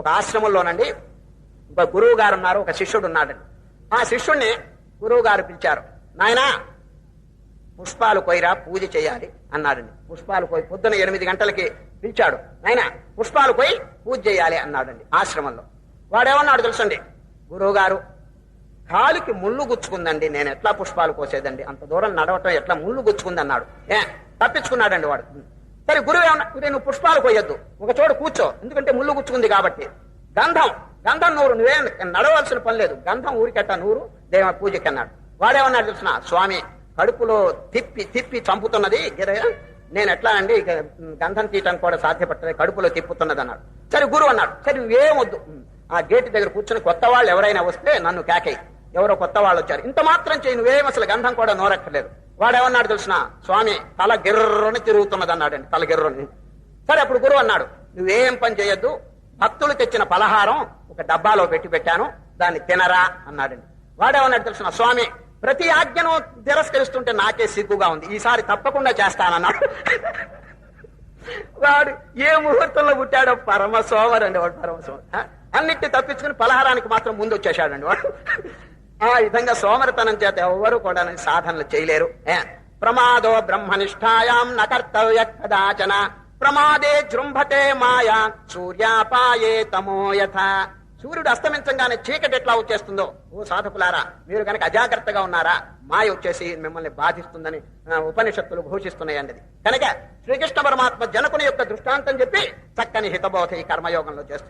ఒక ఆశ్రమంలోనండి. ఒక గురువు గారు ఉన్నారు ఒక శిష్యుడు ఉన్నాడండి ఆ శిష్యుణ్ణి గురువు గారు పిలిచారు నాయనా పుష్పాలు కొయ్యరా పూజ చేయాలి అన్నాడండి. పుష్పాలు కొయ్యి పొద్దున ఎనిమిది గంటలకి పిలిచాడు నాయన పుష్పాలు కొయ్యి పూజ చేయాలి అన్నాడండి ఆశ్రమంలో. వాడేమన్నాడు తెలుసండి? గురువు గారు కాలికి ముళ్ళు గుచ్చుకుందండి నేను ఎట్లా పుష్పాలు కోసేదండి? అంత దూరం నడవటం ఎట్లా ముళ్ళు గుచ్చుకుంది అన్నాడు ఏ తప్పించుకున్నాడండి వాడు. సరే గురువు ఏమన్నా నువ్వు పుష్పాలు కొయ్యొద్దు. ఒక చోట కూర్చో. ఎందుకంటే ముళ్ళు గుచ్చుకుంది కాబట్టి. గంధం. గంధం నూరు నువ్వే నడవలసిన పని లేదు. గంధం ఊరికెట్ట నూరు దేవ పూజకి అన్నాడు వాడేమన్నాడు తెలిసిన? స్వామి కడుపులో తిప్పి తిప్పి చంపుతున్నది. గిరయ్య నేను ఎట్లా అండి? గంధం తీయటానికి కూడా సాధ్యపట్టలేదు. కడుపులో తిప్పుతున్నది అన్నాడు. సరే గురువు అన్నాడు. సరే నువ్వేమొద్దు ఆ గేటు దగ్గర కూర్చుని కొత్త వాళ్ళు ఎవరైనా వస్తే నన్ను కేకయ్యి. ఎవరో కొత్త వాళ్ళు వచ్చారు. ఇంత మాత్రం చేయి. నువ్వేం అసలు గంధం కూడా నోరక్కర్లేదు. వాడేమన్నాడు తెలిసిన? స్వామి తల గిర్రని తిరుగుతున్నది అన్నాడండి తల గిర్రని. సరే అప్పుడు గురువు అన్నాడు నువ్వేం పని చేయొద్దు భక్తులు తెచ్చిన పలహారం ఒక డబ్బాలో పెట్టి పెట్టాను దాన్ని తినరా అన్నాడండి. వాడేమన్నాడు తెలిసిన? స్వామి ప్రతి ఆజ్ఞను తిరస్కరిస్తుంటే నాకే సిగ్గుగా ఉంది ఈసారి తప్పకుండా చేస్తానన్నాడు. వాడు ఏ ముహూర్తంలో పుట్టాడో పరమ సోమరండి వాడు పరమ సోమరు అన్నిటి తప్పించుకుని పలహారానికి మాత్రం ముందు వచ్చేసాడండి వాడు. ఆ విధంగా సోమరతనం చేత ఎవరు కూడా సాధనలు చేయలేరు. ప్రమాదో బ్రహ్మనిష్టాయాం నకర్తవ్య కదాచన. ప్రమాదే జృంభతే మాయా. సూర్యాపాయే తమో యథ. సూర్యుడు అస్తమించగానే చీకటి ఎట్లా వచ్చేస్తుందో? ఓ సాధకులారా మీరు కనుక అజాగ్రత్తగా ఉన్నారా? మాయ వచ్చేసి మిమ్మల్ని బాధిస్తుందని ఉపనిషత్తులు ఘోషిస్తున్నాయండి కనుక శ్రీకృష్ణ పరమాత్మ జనకుని యొక్క దృష్టాంతం చెప్పి చక్కని హితబోధ ఈ కర్మయోగంలో చేస్తున్నారు.